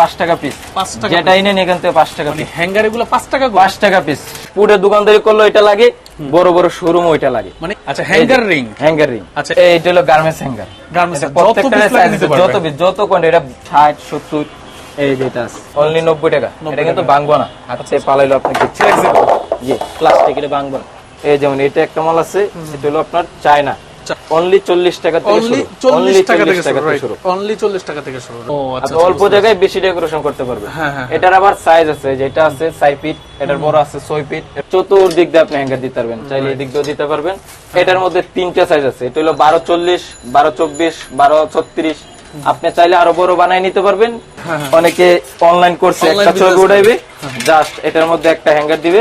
পাঁচ টাকা পিস যেটা নেন এখান থেকে পাঁচ টাকা মানে পিস হ্যাঙ্গার এগুলো পাঁচ টাকা পাঁচ টাকা পিস পুরো দোকানদারি করলে ওইটা লাগে বড় বড় শোরুম ওইটা লাগে। মানে আচ্ছা হ্যাঙ্গার রিং হ্যাঙ্গার রিং আচ্ছা। এইটা হলো গার্মেন্টস হ্যাঙ্গার গার্মেন্টস যত প্রত্যেকটা পিস যত পারবে। পিস যত কোয়ান্টি এটা ষাট সত্তর এই যেটা অনলি নব্বই টাকা। এটা কিন্তু ভাঙবো না। হাতে পালাইলো Flexible। জি প্লাস্টিক এটা ভাঙবো না। এই যেমন এটা একটা মাল আছে এটা হলো আপনার চায়না অনলি চল্লিশ টাকা থেকে শুরু। চল্লিশ Only টাকা থেকে 40 টাকা থেকে শুরু। অনলি চল্লিশ টাকা থেকে শুরু। ও আচ্ছা অল্প জায়গায় বেশি ডেকোরেশন করতে পারবে। হ্যাঁ, হ্যাঁ, এটার আবার সাইজ আছে যেটা আছে ফিট এটার বড় আছে ফিট চতুর্দিক দিয়ে আপনি হ্যাঙ্গার দিতে পারবেন। চাইলে এদিক দিতে পারবেন। এটার মধ্যে তিনটা সাইজ আছে। এটা হলো বারো চল্লিশ বারো চব্বিশ বারো ছত্রিশ আপনি চাইলে আরও বড় বানাই নিতে পারবেন। অনেকে অনলাইন করছে একটা ছবি উঠাইবে। জাস্ট এটার মধ্যে একটা হ্যাঙ্গার দিবে।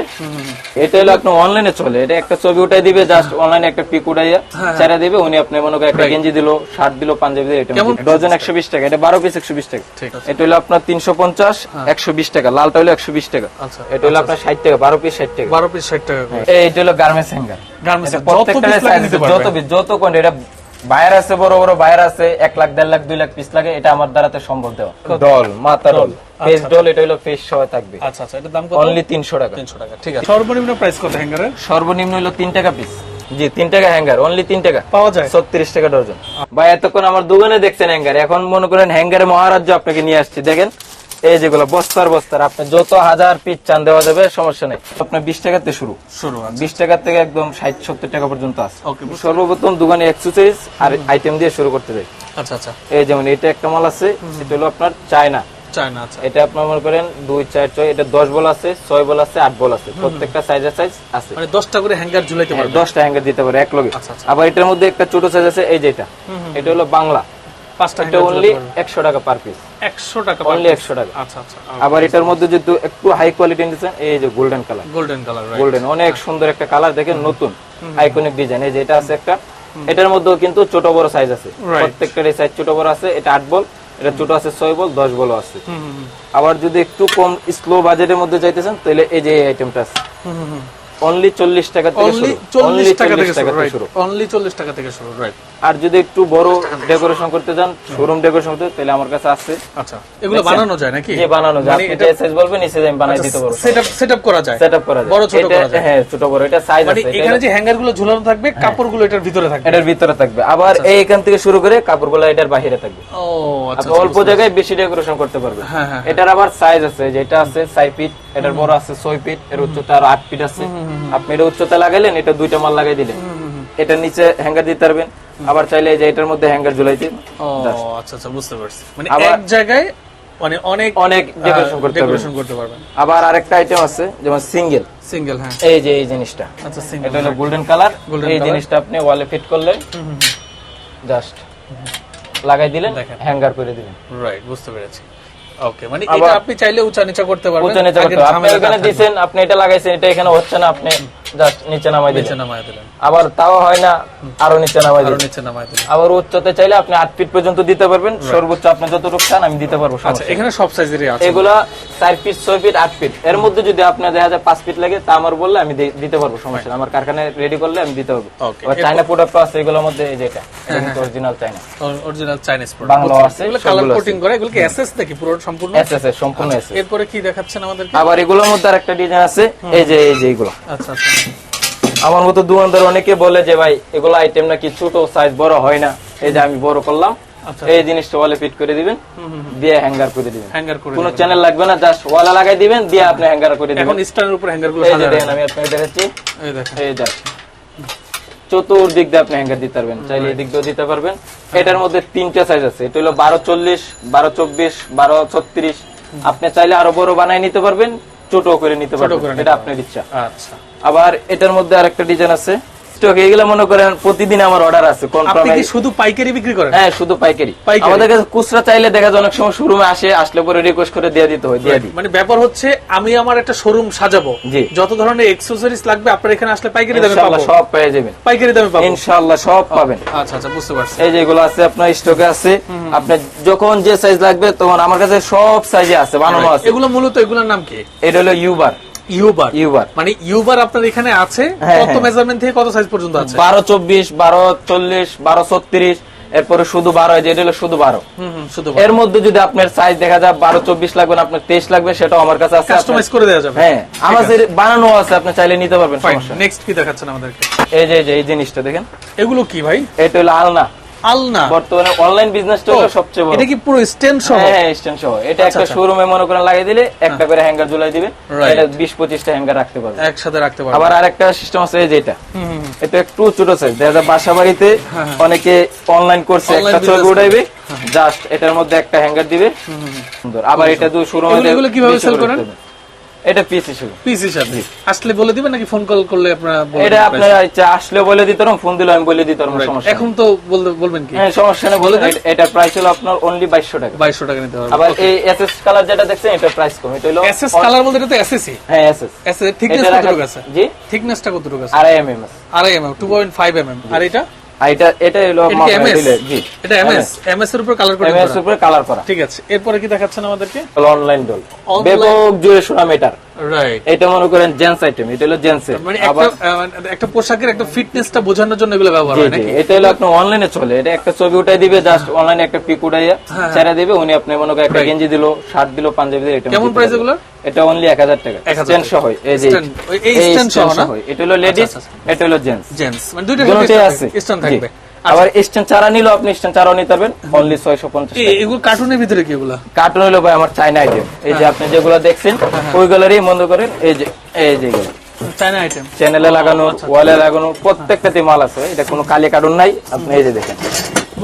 এটা হলো আপনার অনলাইনে চলে। এটা একটা ছবি উঠাই দিবে জাস্ট অনলাইনে একটা পিক উঠাইয়া ছেড়ে দিবে। উনি আপনি মনে করেন একটা গেঞ্জি দিল শার্ট দিল পাঞ্জাবি দিল এটা ডজন একশো বিশ টাকা। এটা বারো পিস একশো বিশ টাকা। এটা হলো আপনার তিনশো পঞ্চাশ একশো বিশ টাকা। লালটা হলো একশো বিশ টাকা। আচ্ছা। এটা হলো আপনার ষাট টাকা বারো পিস ষাট টাকা। বারো পিস ষাট টাকা এটা হলো গার্মেন্টস হ্যাঙ্গার গার্মেন্টস যত পিস যত পারবে। পিস যত কোয়ান্টি এটা বায়ার আছে বড় বড় বায়ার আছে এক লাখ দেড় লাখ দুই লাখ পিস লাগে এটা আমার দ্বারাতে সম্ভব দেওয়া। ডল মাথা ডল ফেস ডল এটা হলো ফেস সহ থাকবে। আচ্ছা আচ্ছা এটার দাম কত? অনলি তিনশো টাকা। তিনশো টাকা ঠিক আছে। সর্বনিম্ন প্রাইস কত হ্যাঙ্গারের সর্বনিম্ন হলো তিন টাকা পিস জি তিন টাকা হ্যাঙ্গার অনলি তিন টাকা। পাওয়া যায়। ছত্রিশ টাকা ডজন। ভাই এতক্ষণ আমার দোকানে দেখছেন হ্যাঙ্গার এখন মনে করেন হ্যাঙ্গারে মহারাজ্য আপনাকে নিয়ে আসছি। দেখেন এই যেগুলো বস্তার বস্তার আপনি যত হাজার পিস চান দেওয়া যাবে সমস্যা নেই। আপনার বিশ টাকাতে শুরু। শুরু বিশ টাকা থেকে একদম ষাট সত্তর টাকা পর্যন্ত আছে। সর্বপ্রথম দোকানে অ্যাক্সেসরিজ আর আইটেম দিয়ে শুরু করতে যাই আচ্ছা আচ্ছা। এই যেমন এটা একটা মাল আছে এটা হলো আপনার চায়না। চায়না আচ্ছা। এটা আপনার মনে করেন দুই চার ছয় এটা দশ বল আছে ছয় বল আছে আট বল আছে। প্রত্যেকটা সাইজের সাইজ আছে। মানে দশটা করে হ্যাঙ্গার ঝুলাইতে হ্যাঁ, পারবে দশটা হ্যাঙ্গার দিতে পারে এক লগে। আচ্ছা, আচ্ছা। আবার এটার মধ্যে একটা ছোট সাইজ আছে এই যেটা এটা। হলো বাংলা। পাঁচটা এটা অনলি একশো টাকা পার পিস একশো টাকা অনলি একশো টাকা। আচ্ছা আচ্ছা আবার এটার মধ্যে যদি একটু হাই কোয়ালিটি নিতেছেন এই যে golden colour golden colour golden অনেক সুন্দর একটা কালার দেখেন নতুন আইকনিক ডিজাইন এই যে এটা আছে একটা। এটার মধ্যেও কিন্তু ছোট বড় সাইজ আছে। Right. প্রত্যেকটার সাইজ ছোট বড় আছে এটা আট বল এটা ছোট আছে ছয় বল দশ বল আছে। আবার যদি একটু কম স্লো বাজেটের মধ্যে চাইতেছেন তাহলে এই যে আইটেমটা আছে। অনলি চল্লিশ টাকা থেকে শুরু। অনলি টাকা থেকে চল্লিশ টাকা থেকে শুরু। অনলি চল্লিশ টাকা থেকে শুরু রাইট আর যদি একটু বড় ডেকোরেশন করতে চান শোরুম ডেকোরেশন করতে তাহলে আমার কাছে আছে। আচ্ছা এগুলো বানানো যায় নাকি? যে বানানো যায়। মানে আপনি এটা যে সাইজ বলবেন এই সাইজ আমি বানাই দিতে পারব। সেটআপ সেটআপ করা যায়। সেটআপ করা যায়। বড় ছোট করা যায়। হ্যাঁ ছোট বড়। এটা সাইজ আছে মানে এখানে যে হ্যাঙ্গারগুলো ঝুলানো থাকবে কাপড়গুলো এটার ভিতরে থাকবে। এটার ভিতরে থাকবে। আবার এই এখান থেকে শুরু করে কাপড়গুলো এটার বাইরে থাকবে। ও আচ্ছা অল্প জায়গায় বেশি ডেকোরেশন করতে পারবে হ্যাঁ, হ্যাঁ, এটার আবার সাইজ আছে যেটা আছে সাই ফিট এটার বড় আছে ছয় ফিট এর উচ্চতা আর আট ফিট আছে। আপনি এটা উচ্চতা লাগাইলেন এটা দুইটা মাল লাগাই দিলেন। এটার নিচে হ্যাঙ্গার দিতে পারবেন। আবার চাইলে যে এটার মধ্যে হ্যাঙ্গার ঝুলাইতে ও আচ্ছা আচ্ছা বুঝতে পারছি। মানে এক জায়গায় মানে অনেক অনেক ডেকোরেশন করতে পারবেন ডেকোরেশন করতে পারবেন। আবার আরেকটা আইটেম আছে যেমন সিঙ্গেল সিঙ্গেল হ্যাঁ। এই যে এই জিনিসটা। আচ্ছা সিঙ্গেল এটা হলো গোল্ডেন কালার এই জিনিসটা আপনি ওয়ালে ফিট করলে জাস্ট লাগাই দিলেন হ্যাঙ্গার করে দিলেন। রাইট বুঝতে পেরেছি। ওকে মানে এটা আপনি চাইলে উঁচা নিচা করতে পারবেন। উঁচু নিচে করতে আপনি এখানে দিছেন আপনি এটা লাগাইছেন এটা এখানে হচ্ছে না আপনি জাস্ট নিচে নামাই দিলেন। আবার তাও হয় না আরও নিচে নামাই দিলেন। নিচে নামায় দিলেন। আবার উচ্চতে চাইলে আপনি আট ফিট পর্যন্ত দিতে পারবেন। সর্বোচ্চ আপনি যতটুকু চান আমি দিতে পারব আচ্ছা এখানে সব সাইজেরই আছে। এগুলা চার ফিট ছয় ফিট আট ফিট এর মধ্যে যদি আপনার দেখা যায় পাঁচ ফিট লাগে তা আমার বললে আমি দিতে পারব সমস্যা নেই। আমার কারখানায় রেডি করলে আমি দিতে পারব. আবার চাইনা প্রোডাক্ট আছে এগুলোর মধ্যে এই যেটা। Original China original Chinese Bangla আছে, এগুলো কালার কোটিং করে এগুলো কি এসএস নাকি পুরো সম্পূর্ণ? এস এস সম্পূর্ণ এস এরপরে কি দেখাচ্ছেন আমাদেরকে? আবার এগুলোর মধ্যে আরেকটা ডিজাইন আছে এই যে এই যে এগুলো। আচ্ছা আচ্ছা। আমার মতো দোকানদার অনেকে বলে যে ভাই এগুলো আইটেম নাকি ছোট সাইজ বড় হয় না। এই যে আমি বড় করলাম। আচ্ছা। এই জিনিসটা ওয়ালে ফিট করে দিবেন দিয়ে হ্যাঙ্গার করে দিবেন। হ্যাঙ্গার করে কোনো চ্যানেল লাগবে না জাস্ট ওয়ালে লাগাই দিবেন দিয়ে আপনি হ্যাঙ্গার করে দিবেন। এখন স্ট্যান্ডের উপর হ্যাঙ্গারগুলো সাজানো দেখেন আমি আপনাকে দেখাচ্ছি। এই দেখেন। এই দেখ চতুর্দিক দিয়ে আপনি হ্যাঙ্গার দিতে পারবেন চাইলে এদিক দিয়েও দিতে পারবেন। এটার মধ্যে তিনটা সাইজ আছে। এটা হলো বারো চল্লিশ বারো চব্বিশ বারো ছত্রিশ। আপনি চাইলে আরও বড় বানাই নিতে পারবেন। ছোট করে নিতে পারবেন। এটা আপনার ইচ্ছা। আচ্ছা। আবার এটার মধ্যে আরেকটা ডিজাইন আছে। স্টক এগুলো মনে করেন প্রতিদিন আমার অর্ডার আছে কোন আপনি কি শুধু পাইকারি বিক্রি করেন? হ্যাঁ শুধু পাইকারি? আমাদের কাছে খুচরা চাইলে দেখা যায় অনেক সময় শোরুমে আসে আসলে পরে রিকোয়েস্ট করে দিয়ে দিতে হয় দিয়ে দিই। মানে ব্যাপার হচ্ছে আমি আমার একটা শোরুম সাজাবো। যত ধরনের এক্সেসরিজ লাগবে আপনার এখানে আসলে পাইকারি দামে পাবো। সব পেয়ে যাবেন। পাইকারি দামে পাবো। ইনশাআল্লাহ সব পাবেন। আচ্ছা আচ্ছা বুঝতে পারছি। এই যেগুলো আছে আপনার স্টকে আছে। আপনি যখন যে সাইজ লাগবে তখন আমার কাছে সব সাইজে আছে বানানো আছে। এগুলো মূলত এগুলোর নাম কি? এটা হলো ইউবার ইউবার ইউবার মানে ইউবার আপনার এখানে আছে? হ্যাঁ, কত হ্যাঁ। মেজারমেন্ট থেকে কত সাইজ পর্যন্ত আছে? বারো চব্বিশ বারো চল্লিশ বারো ছত্রিশ এরপরে শুধু বারো এই যে এটা হলো শুধু বারো। এর মধ্যে যদি আপনার সাইজ দেখা যায় বারো চব্বিশ লাগবে না আপনার তেইশ লাগবে সেটাও আমার কাছে আছে। কাস্টমাইজ করে দেওয়া যাবে। হ্যাঁ আমার বানানো আছে আপনি চাইলে নিতে পারবেন সমস্যা নেক্সট কি দেখাচ্ছেন আমাদেরকে? এই যে এই যে এই জিনিসটা দেখেন। এগুলো কি ভাই? এটা হলো আলনা। আলনা। বর্তমানে অনলাইন বিজনেসটা হলো সবচেয়ে বড়। এটা কি পুরো স্ট্যান্ড সহ? হ্যাঁ স্ট্যান্ড সহ। এটা একটা আচ্ছা। শোরুমে মনে করেন লাগিয়ে দিলে একটা করে হ্যাঙ্গার ঝুলাই দিবে. এটা বিশ পঁচিশটা হ্যাঙ্গার রাখতে পারবে। একসাথে রাখতে পারবে। আবার আরেকটা সিস্টেম আছে এই যেটা হুম, হুম, হুম। এটা একটু ছোট সাইজ দেখা বাসা বাড়িতে হ্যাঁ, অনেকে অনলাইন করছে একটা ছবি উঠাইবে। জাস্ট এটার মধ্যে একটা হ্যাঙ্গার দিবে। সুন্দর। আবার এটা দুই শোরুমে এগুলো- কীভাবে sell করেন? এটা পিস হিসেবে পিস হিসাবে আসলে বলে দিবেন নাকি ফোন কল করলে আপনারা এটা আপনার ইচ্ছা আসলে বলে দিতে ফোন দিলে আমি বলে দিতে সমস্যা এখন তো বলবেন কি? হ্যাঁ সমস্যা নেই বলে দেন। এটা প্রাইস হলো আপনার অনলি বাইশশো টাকা। বাইশশো টাকা নিতে হবে। আবার এই এসএস কালার যেটা দেখছেন এটা প্রাইস কম। এটা হলো এসএস কালার বলতে এটা তো এসএসসি হ্যাঁ এসএস এসএস থিকনেস কতটুকু আছে? জি? থিকনেসটা কতটুকু আছে? আড়াই এম এম এস আড়াই MM two point five MM আর এটা? এটা এটা হলো এটা কি এমএস জি। এটা এমএস এমএস এর উপর কালার করে এমএস উপরে কালার করা। ঠিক আছে এরপরে কি দেখাচ্ছেন আমাদেরকে? অনলাইন ডল Online- ব্যাপক সোনা মিটার রাইট এটা মনে করেন জেন্টস আইটেম এটা হলো জেন্টস মানে আবার একটা পোশাকের একটা ফিটনেসটা বোঝানোর জন্য এগুলো ব্যবহার হয় নাকি? এটা হলো আপনার অনলাইনে চলে। এটা একটা ছবি উঠাই দিবে জাস্ট অনলাইনে একটা পিক উঠাইয়া ছেড়ে দিবে। উনি আপনি মনে করেন একটা গেঞ্জি দিল শার্ট দিল পাঞ্জাবি দিল এটা কেমন পারবে। এগুলোর? এটা অনলি 1000 টাকা। 1000 স্ট্যান্ড সহ এই যে এই stand সহ না? এটা হলো লেডিস আচ্ছা, এটা হলো জেন্টস জেন্টস মানে দুটোই আছে। স্ট্যান্ড থাকবে। আবার স্ট্যান্ড চারা নিলেও আপনি স্ট্যান্ড চারাও নিতে পারবেন। অনলি 650 এ- এগুলো কার্টুনের ভিতরে কি এগুলো? কার্টুন হলো ভাই আমার চাইনা আইটেম এই যে আপনি যেগুলো দেখছেন হ্যাঁ, ওইগুলোরই মনে করেন। এই যে এই আইটেম চ্যানেলে লাগানো আচ্ছা, ওয়ালে লাগানো প্রত্যেকটাতে মাল আছে এটা কোনো কালি কার্টুন নাই। আপনি এই যে দেখেন।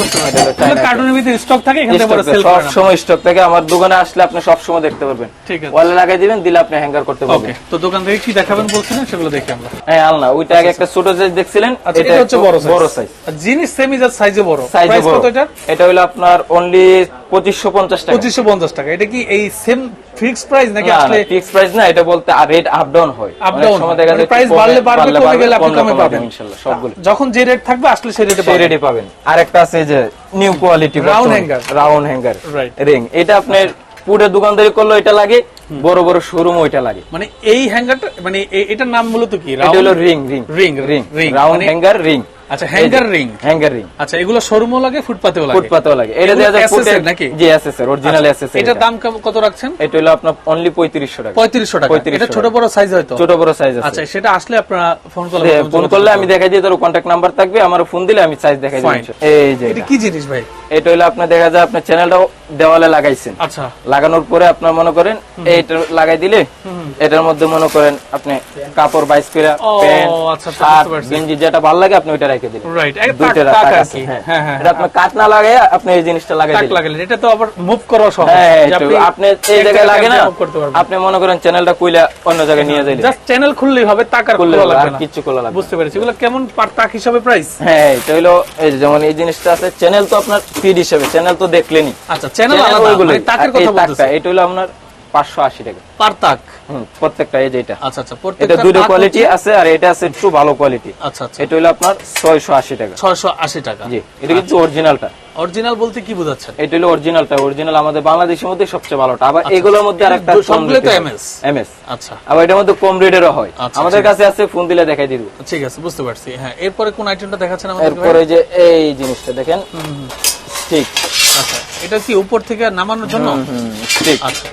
এটা হলো পারছি চায়না কার্টুনের ভিতরে স্টক থাকে এখান থেকে সেল সব সময় স্টক থেকে। আমার দোকানে আসলে আপনি সব সময় দেখতে পারবেন। ঠিক আছে। ওয়ালে লাগাই দিবেন দিলে আপনি হ্যাঙ্গার করতে ওকে তো দোকান থেকে কি দেখাবেন বলছেন সেগুলো দেখি আমরা। হ্যাঁ আলনা। ওইটা আগে একটা ছোট সাইজ দেখছিলেন এটা এটা হচ্ছে বড় সাইজ বড় সাইজ জিনিস সেমি যার সাইজে বড়। সাইজে বড়। এটা এটা হলো আপনার অনলি পঁচিশশো পঞ্চাশ টাকা। পঁচিশশো পঞ্চাশ টাকা। এটা কি এই সেম ফিক্স প্রাইস নাকি আসলে ফিক্স প্রাইস না এটা বলতে রেট আপ ডাউন হয়। সময় দেখা মানে যায় price বাড়লে বাড়বে, কমে গেলে আপনি কমে কমে পাবেন। ইনশাআল্লাহ সবগুলো। যখন যে রেট থাকবে আসলে সেই রেটে পাবেন। আরেকটা আছে এই যে new quality round hanger round hanger ring এটা আপনার পুরো দোকানদারি করল এটা লাগে বড় বড় শোরুম ওইটা লাগে। মানে এই হ্যাঙ্গারটা মানে এটার নাম মূলত কি? এটা হলো ring ring ring ring ring round hanger ring আচ্ছা হ্যাঙ্গার রিং হ্যাঙ্গার রিং আচ্ছা এগুলো শোরুমও লাগে ফুটপাতেও লাগে? ফুটপাতেও লাগে। এটা দেওয়া যায় SS ফুটে এর নাকি? জি এসএস এর অরিজিনাল এসএস এর এটার এটা। দাম কত রাখছেন? এটা হলো আপনার অনলি পঁয়ত্রিশশো টাকা। পঁয়ত্রিশশো টাকা। এটা ছোট বড় সাইজ হয়তো ছোট বড় সাইজ আছে। আচ্ছা সেটা আসলে আপনারা ফোন করলে ফোন করলে আমি দেখাই দিই তোর কন্ট্যাক্ট নাম্বার থাকবে আমার ফোন দিলে আমি সাইজ দেখাই দিই এই যে এটা। কি জিনিস ভাই? এটা হলো আপনার দেখা যায় আপনার চ্যানেলটাও দেওয়ালে লাগাইছেন। আচ্ছা। লাগানোর পরে আপনার মনে করেন এইটা লাগাই দিলে এটার মধ্যে মনে করেন আপনি কাপড় বাইশ করে প্যান্ট আচ্ছা, আচ্ছা, শার্ট গেঞ্জি যেটা ভালো লাগে আপনি ওইটা রেখে দিলেন। রাইট দুইটা আছে, হ্যাঁ। হ্যাঁ হ্যাঁ এটা আপনি কাট না লাগাই আপনি এই জিনিসটা লাগাই দিলেন। লাগালেন এটা তো আবার মুভ করা সহজ। আপনি এই জায়গায় লাগে না আপনি মনে করেন চ্যানেলটা কুইলা অন্য জায়গায় নিয়ে যাইলেন। জাস্ট চ্যানেল খুললেই হবে টাকা আর খোলা লাগবে না। কিচ্ছু করা লাগবে বুঝতে পেরেছি। এগুলো কেমন পার টাক হিসাবে প্রাইস হ্যাঁ এটা হলো এই যেমন এই জিনিসটা আছে চ্যানেল তো আপনার ফিড হিসেবে চ্যানেল তো দেখলেনই। আচ্ছা চ্যানেল আলাদা ওইগুলোই। মানে টাকের কথা বলতেছি। এটা হলো আপনার পাঁচশো আশি টাকা। পার টাক প্রত্যেকটা এই যে এটা আচ্ছা আচ্ছা এটা দুটো কোয়ালিটি আছে আর এটা আছে একটু ভালো কোয়ালিটি আচ্ছা আচ্ছা। এটা হলো আপনার ছয়শো আশি টাকা। 680 টাকা। জি এটা কিন্তু অরিজিনালটা অরিজিনাল বলতে কি বোঝাচ্ছেন? এটা হলো অরিজিনালটা অরিজিনাল আমাদের বাংলাদেশের মধ্যে সবচেয়ে ভালোটা। আবার এগুলোর মধ্যে এটা আরেকটা সবগুলো তো MS এমএস আচ্ছা। আবার এটার মধ্যে কম রেটেরও হয়। আমাদের কাছে আছে ফোন দিলে দেখাই দিব। ঠিক আছে বুঝতে পারছি। হ্যাঁ এরপরে কোন আইটেমটা দেখাচ্ছেন আমাদের এরপরে যে এই জিনিসটা দেখেন। স্টিক আচ্ছা এটা কি উপর থেকে নামানোর জন্য? স্টিক আচ্ছা।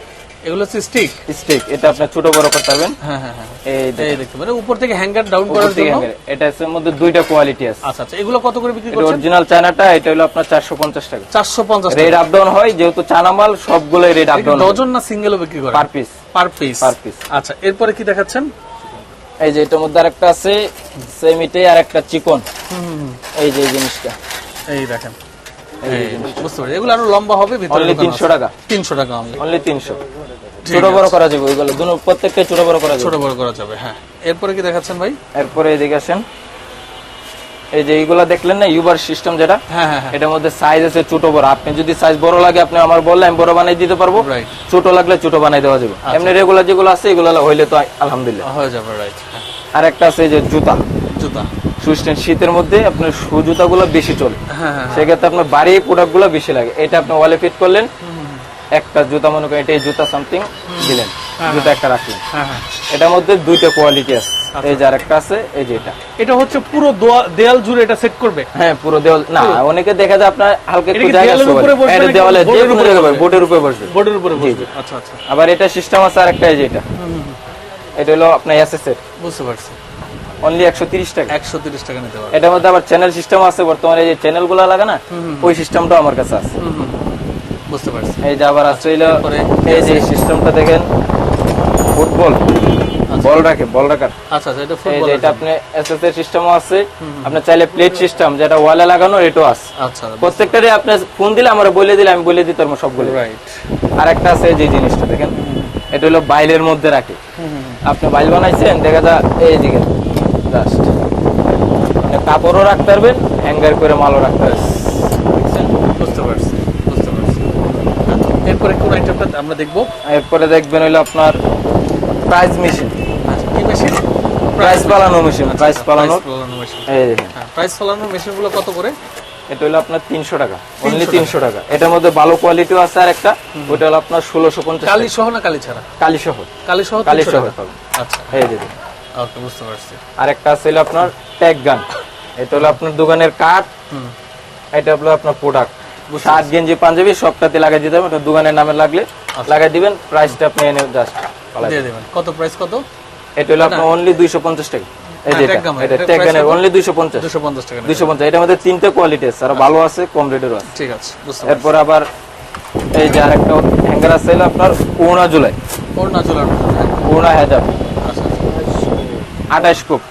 এগুলো হচ্ছে স্টিক স্টিক এটা আপনি ছোট বড় করতে পারবেন। হ্যাঁ হ্যাঁ হ্যাঁ। এই দেখতে পারেন উপর থেকে হ্যাঙ্গার ডাউন করার জন্য। এটা আছে মধ্যে দুইটা কোয়ালিটি আছে। আচ্ছা আচ্ছা এগুলো কত করে বিক্রি করছেন? অরিজিনাল চায়নাটা এটা হলো আপনার চারশো পঞ্চাশ টাকা। চারশো পঞ্চাশ রেড আপ ডাউন হয় যেহেতু চানা মাল সবগুলো রেড আপ ডাউন ডজন না সিঙ্গেলও বিক্রি করে per piece per piece Per piece। আচ্ছা এরপরে কি দেখাচ্ছেন? এই যে এটার মধ্যে আরেকটা আছে সেম এটাই আর একটা চিকন এই যে এই জিনিসটা। এই দেখেন। বুঝতে পারছি। এগুলো আরও লম্বা হবে ভিতরে অনলি তিনশো টাকা। তিনশো টাকা অনলি তিনশো। ছোট বড় করা যাবে ওইগুলো দুটো প্রত্যেকটা ছোট বড় করা যাবে। ছোট বড় করা যাবে হ্যাঁ। এরপরে কি দেখাচ্ছেন ভাই? এরপরে এদিকে আসেন। এই যে এইগুলা দেখলেন না ইউবার সিস্টেম যেটা? হ্যাঁ হ্যাঁ হ্যাঁ। এটার মধ্যে সাইজ আছে ছোট বড়। আপনি যদি সাইজ বড় লাগে আপনি আমার বললে আমি বড় বানাই দিতে পারব. ছোট লাগলে ছোট বানাই দেওয়া যাবে। এমনি রেগুলার যেগুলো আছে এগুলো হইলে তো আলহামদুলিল্লাহ। হয়ে যাবে রাইট আর একটা আছে যে জুতা। জুতা সুস্টেন শীতের মধ্যে আপনার শু জুতাগুলো বেশি চলে। হ্যাঁ হ্যাঁ সেক্ষেত্রে আপনার বাড়ি প্রোডাক্টগুলো বেশি লাগে। এটা আপনি ওয়ালে ফিট করলেন একটা জুতা মনে করেন এটা জুতা সামথিং দিলেন। হ্যাঁ, দুটো একটা রাখলেন। হ্যাঁ হ্যাঁ। এটার মধ্যে দুইটা কোয়ালিটি আছে। এই যে আরেকটা আছে এই যে এটা। এটা হচ্ছে পুরো দেয়াল জুড়ে এটা সেট করবে? হ্যাঁ পুরো দেওয়াল না অনেকে দেখা যায় আপনার হালকা একটু জায়গা আছে উপরে বসবে এটা নাকি দেওয়ালে বোর্ডের উপরে বসবে? বোর্ডের উপরে বসবে। বোর্ডের উপরে বসবে। আচ্ছা আচ্ছা। আবার এটা সিস্টেম আছে আরেকটা এই যে এটা। এটা হলো আপনার এসএস এর। বুঝতে পারছি। অনলি একশো তিরিশ টাকা। একশো তিরিশ টাকা নিতে পারবে। এটার মধ্যে আবার চ্যানেল সিস্টেম আছে বর্তমানে যে চ্যানেলগুলো লাগে না ওই সিস্টেমটাও আমার কাছে আছে। বুঝতে পারছি। এই যে আবার আছে হইল এই যে সিস্টেমটা দেখেন। ফুটবল বল রাখে বল রাখার আচ্ছা আচ্ছা এটা ফুটবল এটা আপনি এসএস এর সিস্টেমও আছে। আপনার চাইলে প্লেট সিস্টেম যেটা ওয়ালে লাগানো এটাও আছে। আচ্ছা প্রত্যেকটারে আপনি ফোন দিলে আমার বলে দিলে আমি বলে দিতাম সবগুলো। রাইট আর একটা আছে যে জিনিসটা দেখেন। এটা হলো বাইলের মধ্যে রাখে। আপনি বাইল বানাইছেন দেখা যা এই দিকে জাস্ট কাপড়ও রাখতে পারবেন হ্যাঙ্গার করে মালও রাখতে পারবেন। বুঝতে পারছি বুঝতে পারছি। আচ্ছা, এরপরে কোন আইটেমটা আমরা দেখব? এরপরে দেখবেন হলো আপনার প্রাইস মেশিন আচ্ছা কি মেশিন প্রাইস পালানো মেশিন প্রাইস পালানো। ফলানো মেশিন এই হ্যাঁ প্রাইস ফলানোর মেশিনগুলো কত করে? এটা হলো আপনার তিনশো টাকা। অনলি তিনশো টাকা। এটার মধ্যে ভালো কোয়ালিটিও আছে আর একটা ওটা হলো আপনার ষোলোশো পঞ্চাশ কালি সহ না কালি ছাড়া? কালি সহ। কালি সহ কালি 300 সহ। আচ্ছা। এই দেখুন ওকে বুঝতে পারছি। আর একটা আছে হলো আপনার ট্যাগ গান এটা হলো আপনার দোকানের কাঠ। এটা হলো আপনার প্রোডাক্ট শার্ট গেঞ্জি পাঞ্জাবি সবটাতে লাগাই দিতে হবে। দোকানের নামে লাগলে লাগাই দিবেন। প্রাইসটা আপনি এনে জাস্ট দিয়ে দেবেন। কত প্রাইস কত? এটা হলো আপনার অনলি দুইশো পঞ্চাশ টাকা। এই যে হ্যাঁ, এটা, ট্যাগ গানের অনলি টাকা। তিনটে কোয়ালিটি আছে। আর ভালো আছে কম রেটেরও আছে। ঠিক আছে এরপর আবার এই যে আরেকটা হ্যাঙ্গার আছে আপনার কোনা জুলাই হেজাব। আচ্ছা আঠাশ ফুট।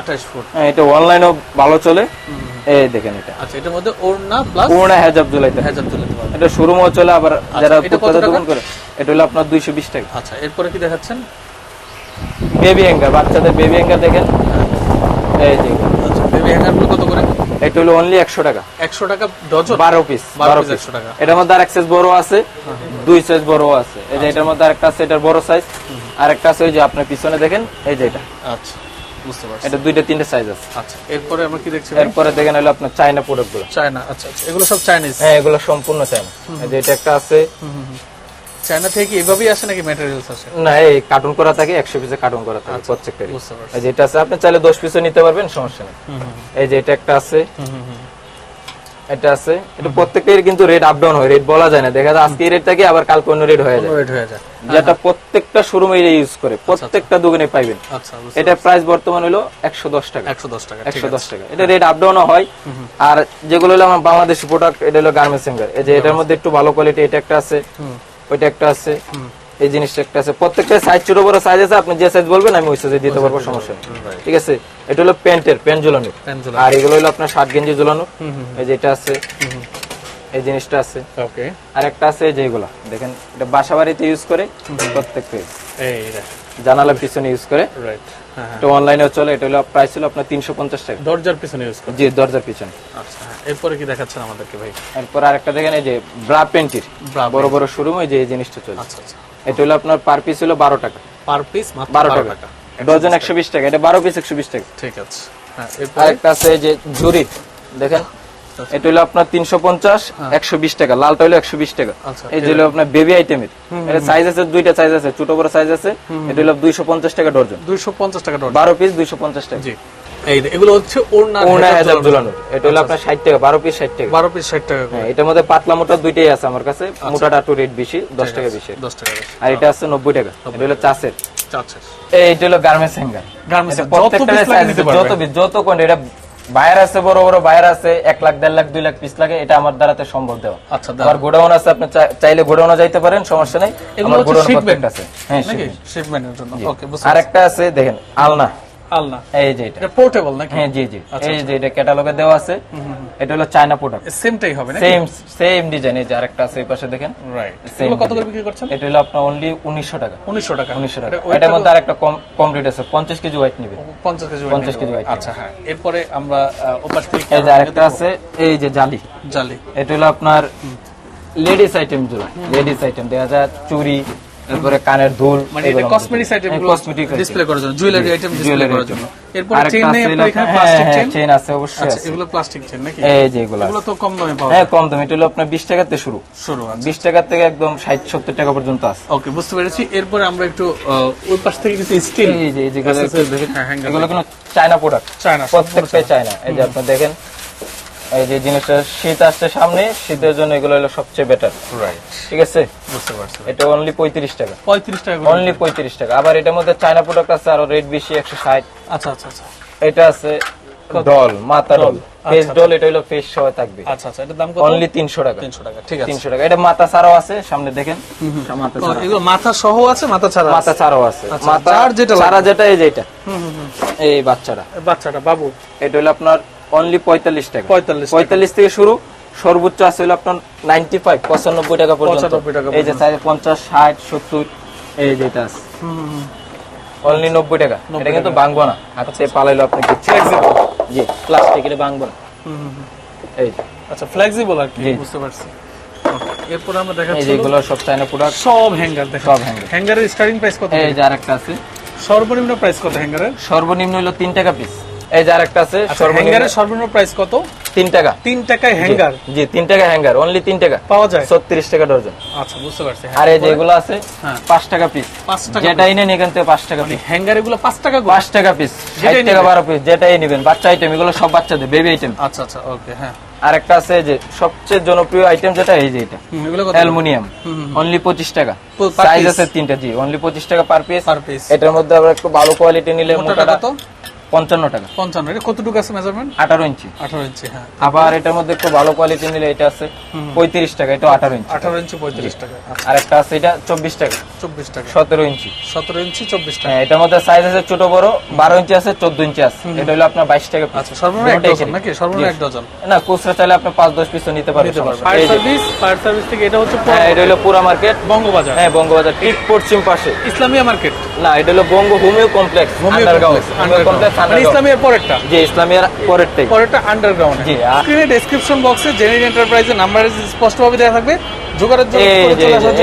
আঠাশ ফুট। হ্যাঁ, এটা অনলাইনেও ভালো চলে। এই দেখেন এটা। আচ্ছা এটার মধ্যে ওর না প্লাস কোনা হেজাব পারবে এটা শোরুমও চলে আবার যারা ফুটপাতে টাকা? দোকান করে এটা হলো আপনার দুইশো বিশ টাকা। আচ্ছা এরপরে কি দেখাচ্ছেন? বেবি হ্যাঙ্গার বাচ্চাদের বেবি হ্যাঙ্গার দেখেন। এই যে। আচ্ছা বেবি কত করে? এটা হলো অনলি একশো টাকা। একশো টাকা ডজন? বারো পিস বারো পিস 100 টাকা। এটার মধ্যে আর সাইজ বড় আছে দুই সাইজ বড় আছে। এই যে এটার মধ্যে আরেকটা আছে এটার বড় সাইজ আর একটা আছে ওই যে আপনার পিছনে দেখেন এই যে এটা। আচ্ছা। বুঝতে পারছি। এটা দুইটা তিনটা সাইজ আছে। আচ্ছা এরপরে আমরা কি দেখছি? এরপরে দেখেন হলো আপনার চাইনা প্রোডাক্ট চায়না আচ্ছা আচ্ছা এগুলো সব চাইনিজ হ্যাঁ এগুলো সম্পূর্ণ চাইনা এই যে এটা একটা আছে। চায়না থেকে এভাবেই আসে নাকি ম্যাটেরিয়ালস আসে? না এই কার্টুন করা থাকে একশো পিসে কার্টুন করা থাকে প্রত্যেকটারই। এই যে এটা আছে আপনি চাইলে পিসও নিতে পারবেন সমস্যা নেই। এই যে এটা একটা আছে। এটা আছে। এটা কিন্তু রেট আপ ডাউন হয় রেট বলা যায় না। দেখা যায় আজকে এই রেট থাকে আবার কালকে অন্য রেট হয়ে যায়। ওয়েট হয়ে যায়। যেটা প্রত্যেকটা শোরুমে ইউজ করে প্রত্যেকটা দোকানে পাইবেন। আচ্ছা এটা প্রাইস বর্তমান হলো একশো দশ টাকা। একশো দশ টাকা একশো দশ টাকা। এটা রেট আপ ডাউন হয়। আর যেগুলো হলো আমার বাংলাদেশি প্রোডাক্ট এটা হলো গার্মেন্টস সিঙ্গার এই যে এটার মধ্যে একটু ভালো কোয়ালিটি এটা একটা আছে ওইটা একটা আছে এই জিনিসটা একটা আছে। প্রত্যেকটা সাইজ ছোট বড় সাইজ আছে আপনি যে সাইজ বলবেন আমি ওই সাইজে দিতে পারব সমস্যা নেই। ঠিক আছে? এটা হলো প্যান্টের প্যান্ট ঝুলানো। আর এগুলো হলো আপনার শার্ট গেঞ্জি ঝুলানো। এই যে এটা আছে। এই জিনিসটা আছে। ওকে। আর একটা আছে এই যে এগুলা। দেখেন এটা বাসা বাড়িতে ইউজ করে প্রত্যেকটা এই জানালার পিছনে ইউজ করে। রাইট হ্যাঁ হ্যাঁ। এটা অনলাইনেও চলে এটা হলো প্রাইস ছিল আপনার তিনশো পঞ্চাশ টাকা। দরজার পিছনে ইউজ করো? জি দরজার পিছনে। আচ্ছা হ্যাঁ এরপরে কি দেখাচ্ছেন আমাদেরকে ভাই? এরপর আরেকটা দেখেন এই যে ব্রা পেন্টির বড় বড় শোরুম ওই যে এই জিনিসটা চলে আচ্ছা আচ্ছা। এটা হলো আপনার পার পিস হলো বারো টাকা। পার পিস মাত্র বারো টাকা। ডজন একশো বিশ টাকা এটা বারো পিস একশো বিশ টাকা। ঠিক আছে। হ্যাঁ এরপরে? আরেকটা আছে এই যে জুরির দেখেন। এটা হলো আপনার তিনশো পঞ্চাশ একশো বিশ টাকা। লালটা হলো একশো বিশ টাকা। আচ্ছা, এই যে হলো আপনার বেবি আইটেমের এটা সাইজ আছে দুইটা সাইজ আছে ছোট বড় সাইজ আছে। এটা হলো টাকা ডর্জন টাকা পিস টাকা। জি। এগুলো হচ্ছে ওড়না ওনা হেজাব ঝুলানো। এটা হলো আপনার ষাট টাকা বারো পিস ষাট টাকা। বারো পিস ষাট টাকা হ্যাঁ এটার মধ্যে পাতলা মোটা দুইটাই আছে আমার কাছে। মোটাটা একটু রেট বেশি দশ টাকা বেশি। দশ টাকা আর এটা আছে নব্বই টাকা। এটা হলো চাষের। হলো গার্মেন্টস হ্যাঙ্গার। গার্মেন্টস যত পিস যত পারবে। যত কোন এটা বাইরে আছে বড় বড় বাইরে আছে এক লাখ দেড় লাখ দুই লাখ পিস লাগে এটা আমার দ্বারাতে সম্ভব দেওয়া। আচ্ছা আর গোডাউন আছে আপনি চাই- চাইলে গোডাউনে যাইতে পারেন সমস্যা নাই। আমার গোডাউন আছে। হ্যাঁ শিপমেন্টের জন্য। ওকে আর একটা আছে দেখেন আলনা। আলনা? এই যে এটা। এটা পোর্টেবল নাকি? হ্যাঁ জি জি। এই যে এটা ক্যাটালগে দেওয়া আছে। এটা হলো চায়না প্রোডাক্ট সেমটাই হবে নাকি? সেম সেম ডিজাইন এই যে আরেকটা আছে এই পাশে দেখেন। রাইট এগুলো কত করে বিক্রি করছেন? এটা হলো আপনার অনলি উনিশশো টাকা। উনিশশো টাকা। উনিশশো টাকা। এটার মধ্যে আরেকটা কম কম রেট আছে পঞ্চাশ কেজি নিবে। কেজি 50 কেজি আচ্ছা হ্যাঁ। এরপরে আমরা ওপাশ থেকে এই যে আরেকটা আছে এই যে জালি। জালি। এটা হলো আপনার লেডিস আইটেমগুলো লেডিস আইটেম দেখা যায় চুড়ি তারপরে কানের দুল মানে এটা কসমেটিক্স আইটেম কসমেটিক ডিসপ্লে করার জন্য জুয়েলারি আইটেম ডিসপ্লে করার জন্য। এরপরে চেইন নেই আপনার এখানে হ্যাঁ প্লাস্টিক হ্যাঁ চেইন চেইন আছে অবশ্যই আচ্ছা এগুলো প্লাস্টিক চেইন নাকি? এই যে এগুলো এগুলো তো কম দামে পাওয়া হ্যাঁ কম দাম। এটা হলো আপনার বিশ টাকাতে শুরু। শুরু আছে বিশ টাকা থেকে একদম ষাট সত্তর টাকা পর্যন্ত আছে। ওকে বুঝতে পেরেছি। এরপরে আমরা একটু ওই পাশ থেকে কিছু স্টিল এই যে এই accessories দেখেন, হ্যাঁ, এগুলো কোনো চায়না প্রোডাক্ট চায়না প্রত্যেকটাই চায়না এই যে আপনি দেখেন এই যে জিনিসটা শীত আসছে সামনে শীতের জন্য এগুলো হলো সবচেয়ে বেটার রাইট ঠিক আছে? বুঝতে পারছি। এটা অনলি পঁয়ত্রিশ টাকা। পঁয়ত্রিশ টাকা অনলি পঁয়ত্রিশ টাকা। আবার এটার মধ্যে চায়না প্রোডাক্ট আছে আরও রেট বেশি একশো ষাট। আচ্ছা আচ্ছা আচ্ছা। এটা আছে ডল মাথা ডল ফেস ডল এটা হলো ফেস সহ থাকবে। আচ্ছা আচ্ছা এটার দাম কত? অনলি তিনশো টাকা। তিনশো টাকা ঠিক আছে। তিনশো টাকা। এটা মাথা ছাড়াও আছে সামনে দেখেন। মাথা ছাড়া। এগুলো মাথা সহ আছে মাথা ছাড়া মাথা ছাড়াও আছে। আচ্ছা, মাথা যার যেটা। ছাড়া যেটা এই যে এটা। হুম, হুম, হুম। এই বাচ্চাটা। বাচ্চাটা বাবু। এটা হলো আপনার অনলি পঁয়তাল্লিশ টাকা। 45 টাকা। পঁয়তাল্লিশ থেকে শুরু সর্বোচ্চ আছে হলো আপনার নাইনটি ফাইভ পঁচানব্বই টাকা পর্যন্ত। এই যে পঞ্চাশ ষাট সত্তর এই আছে। অনলি নব্বই টাকা। এটা কিন্তু ভাঙবো না। হাতে পালাইলো আপনি জি প্লাস্টিক এটা ভাঙবো না। এই আচ্ছা ফ্লেক্সিবল আর কি বুঝতে পারছি। এরপর আমরা দেখাচ্ছি যে এগুলো সব চাইনা প্রোডাক্ট সব হ্যাঙ্গার দেখো সব hanger। হ্যাঙ্গারের স্টার্টিং প্রাইস কত এই যে আরেকটা আছে। সর্বনিম্ন প্রাইস কত হ্যাঙ্গারের সর্বনিম্ন হলো তিন টাকা পিস এই যে আরেকটা আছে হ্যাঙ্গারের সর্বনিম্ন প্রাইস কত? তিন টাকা। তিন টাকায় হ্যাঙ্গার জি তিন টাকা হ্যাঙ্গার অনলি তিন টাকা। পাওয়া যায়? ছত্রিশ টাকা ডজন আচ্ছা বুঝতে পারছি। আর এই যে এগুলো আছে হ্যাঁ। পাঁচ টাকা পিস পাঁচ টাকা যেটাই নেন এখান থেকে পাঁচ টাকা মানে পিস হ্যাঙ্গার এগুলো পাঁচ টাকা করে? পাঁচ টাকা পিস টাকা নেবেন। বারো পিস যেটাই নেবেন। বাচ্চা আইটেম এগুলো সব বাচ্চাদের বেবি আইটেম আচ্ছা আচ্ছা ওকে হ্যাঁ। আর একটা আছে যে সবচেয়ে জনপ্রিয় আইটেম যেটা এই যে এটা। অ্যালুমিনিয়াম। অনলি পঁচিশ টাকা। সাইজ আছে তিনটা জি অনলি পঁচিশ টাকা পার পিস পার পিস এটার মধ্যে আবার একটু ভালো কোয়ালিটি নিলে মোটাটা পঞ্চান্ন টাকা। পঞ্চান্ন এটা কতটুকু আছে মেজারমেন্ট আঠারো ইঞ্চি। আঠারো ইঞ্চি হ্যাঁ। আবার এটার মধ্যে একটু ভালো কোয়ালিটি নিলে এটা আছে পঁয়ত্রিশ টাকা এটা আঠারো ইঞ্চি। আঠারো ইঞ্চি পঁয়ত্রিশ টাকা। আর একটা আছে এটা চব্বিশ টাকা। চব্বিশ টাকা। সতেরো ইঞ্চি। সতেরো ইঞ্চি চব্বিশ টাকা। হ্যাঁ এটার মধ্যে সাইজ আছে ছোট বড় বারো ইঞ্চি আছে চোদ্দ ইঞ্চি আছে। এটা হলো আপনার বাইশ টাকা। আচ্ছা সর্বনিম্ন এক ডজন নাকি? সর্বনিম্ন এক ডজন না খুচরা চাইলে আপনি পাঁচ দশ পিসও নিতে পারবেন। ফায়ার সার্ভিস ফায়ার সার্ভিস থেকে এটা হচ্ছে হ্যাঁ এটা হলো পুরা মার্কেট বঙ্গবাজার। হ্যাঁ বঙ্গবাজার ঠিক পশ্চিম পাশে। ইসলামিয়া মার্কেট না এটা হলো Banga homeo complex homeo complex মানে ইসলামিয়ার পরেরটা? যে ইসলামিয়ার পরেরটাই। পরেরটা আন্ডারগ্রাউন্ড জি, স্ক্রিনে ডেসক্রিপশন বক্সে এন্টারপ্রাইজের নাম্বার স্পষ্টভাবে দেওয়া থাকবে। যোগাযোগ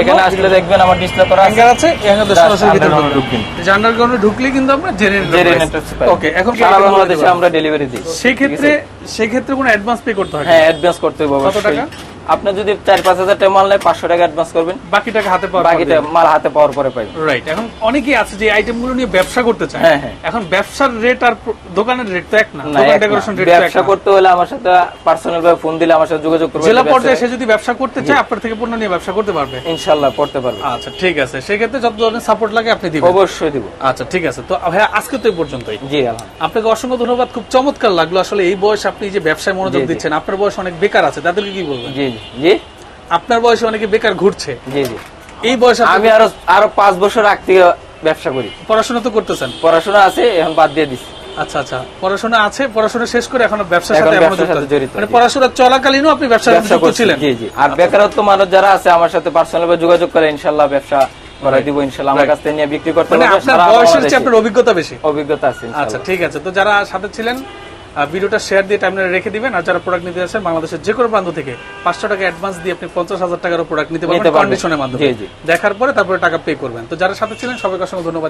এখানে আসলে দেখবেন আমার ডিসপ্লে করা আছে। এই সরাসরি ভিতরে ঢুকবেন। আন্ডারগ্রাউন্ডে ঢুকলে কিন্তু আমরা এন্টারপ্রাইজ ওকে এখন সারা বাংলাদেশে আমরা ডেলিভারি দিই। সেক্ষেত্রে সেক্ষেত্রে কোনো অ্যাডভান্স পে করতে হয় হ্যাঁ অ্যাডভান্স করতে হবে কত টাকা? আপনি যদি চার পাঁচ হাজার টাকা মাল নেয় পাঁচশো টাকা অ্যাডভান্স করবেন। বাকি টাকা হাতে পাওয়া বাকিটা মাল হাতে পাওয়ার পরে পাইবেন। রাইট এখন অনেকেই আছে যে আইটেমগুলো নিয়ে ব্যবসা করতে চায়। হ্যাঁ, হ্যাঁ। এখন ব্যবসার রেট আর দোকানের রেট তো এক না দোকান ডেকোরেশন রেট ব্যবসা করতে হলে আমার সাথে পার্সোনাল ভাবে ফোন দিলে আমার সাথে যোগাযোগ করবে। জেলা পর্যায়ে সে যদি ব্যবসা করতে চায় আপনার থেকে পণ্য নিয়ে ব্যবসা করতে পারবে। ইনশাল্লাহ করতে পারবে। আচ্ছা ঠিক আছে। সেক্ষেত্রে যত ধরনের সাপোর্ট লাগে আপনি দিবেন। অবশ্যই দিব। আচ্ছা ঠিক আছে। তো ভাইয়া আজকে তো এই পর্যন্তই। জি আপনাকে অসংখ্য ধন্যবাদ। খুব চমৎকার লাগল। আসলে এই বয়স আপনি যে ব্যবসায় মনোযোগ। দিচ্ছেন আপনার বয়স অনেক বেকার আছে তাদেরকে কি বলবেন? জি। জি? আপনার বয়সে অনেকে বেকার ঘুরছে। জি জি। এই বয়সে আমি আরও আরও পাঁচ বছর আগ থেকে ব্যবসা করি। পড়াশোনা তো করতেছেন? পড়াশোনা আছে এখন বাদ দিয়ে দিচ্ছি আচ্ছা আচ্ছা। পড়াশোনা আছে পড়াশোনা শেষ করে এখন ব্যবসার সাথে জড়িত, মানে পড়াশোনা চলাকালীনও আপনি ব্যবসার সাথে ব্যবসা যুক্ত ছিলেন? জি জি। আর বেকারত্ব মানুষ যারা আছে আমার সাথে পার্সোনাল ভাবে যোগাযোগ করে ইনশাল্লাহ ব্যবসা করাই দিব আমার কাছ থেকে নিয়ে বিক্রি করতে মানে আপনার বয়সের চেয়ে আপনার অভিজ্ঞতা বেশি? অভিজ্ঞতা আছে আচ্ছা ঠিক আছে। তো যারা সাথে ছিলেন ভিডিওটা শেয়ার দিয়ে টাইমলাইনে রেখে দিবেন। আর যারা প্রোডাক্ট নিতে আসেন বাংলাদেশের যে কোনো প্রান্ত থেকে পাঁচশো টাকা অ্যাডভান্স দিয়ে আপনি পঞ্চাশ হাজার টাকারও প্রোডাক্ট নিতে পারবেন কন্ডিশনের মাধ্যমে। দেখার পরে তারপরে টাকা পে করবেন। তো যারা সাথে ছিলেন সবাইকে অসংখ্য ধন্যবাদ।